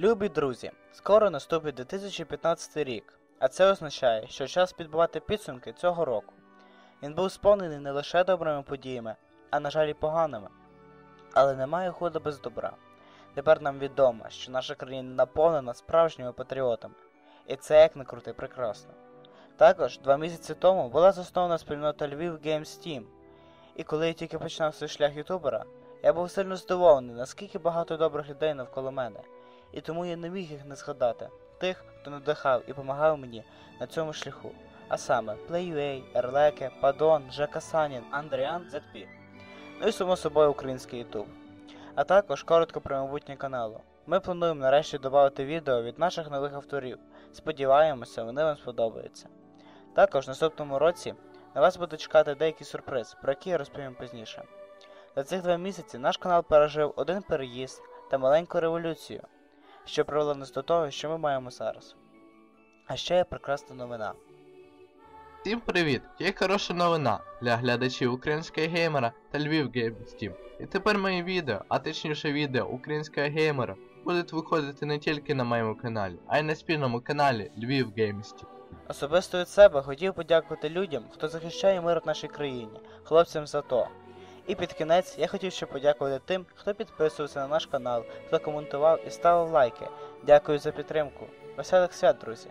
Любі друзі, скоро наступить 2015 рік, а це означає, що час підбивати підсумки цього року. Він був сповнений не лише добрими подіями, а на жаль і поганими. Але немає ходу без добра. Тепер нам відомо, що наша країна наповнена справжніми патріотами, і це як не крути прекрасно. Також два місяці тому була заснована спільнота Львів Games Team, і коли я тільки починав свій шлях ютубера, я був сильно здивований, наскільки багато добрих людей навколо мене, і тому я не міг їх не згадати, тих, хто надихав і допомагав мені на цьому шляху. А саме PlayUA, Ерлеке, Падон, Жека Санін, Андріан ZP. Ну і само собою український YouTube. А також коротко про майбутнє каналу. Ми плануємо нарешті додати відео від наших нових авторів. Сподіваємося, вони вам сподобаються. Також в наступному році на вас буде чекати деякий сюрприз, про який я розповім пізніше. За цих два місяці наш канал пережив один переїзд та маленьку революцію, що привело нас до того, що ми маємо зараз. А ще є прекрасна новина. Всім привіт! Є хороша новина для глядачів українського геймера та Львів Team. І тепер мої відео, а точніше відео українського геймера, будуть виходити не тільки на моєму каналі, а й на спільному каналі Львів Team. Особисто від себе хотів подякувати людям, хто захищає мир в нашій країні, хлопцям з АТО. І під кінець я хотів ще подякувати тим, хто підписувався на наш канал, хто коментував і ставив лайки. Дякую за підтримку. Веселих свят, друзі!